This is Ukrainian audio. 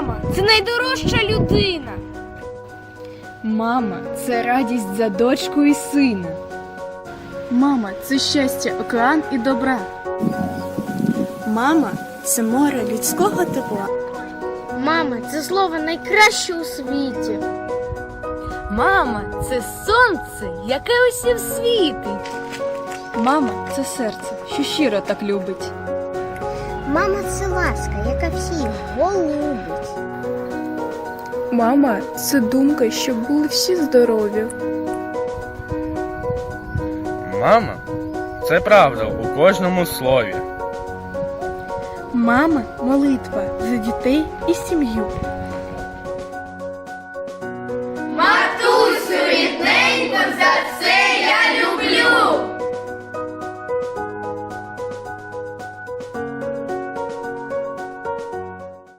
Мама це найдорожча людина. Мама це радість за дочку і сина. Мама це щастя, океан і добра. Мама це море людського тепла. Мама це слово найкраще у світі. Мама це сонце, яке усім світить. Мама це серце, що щиро так любить. Мама це ласка, яка всіх голубить. Мама це думка, щоб були всі здорові. Мама це правда у кожному слові. Мама молитва за дітей і сім'ю. Матусю рідненько за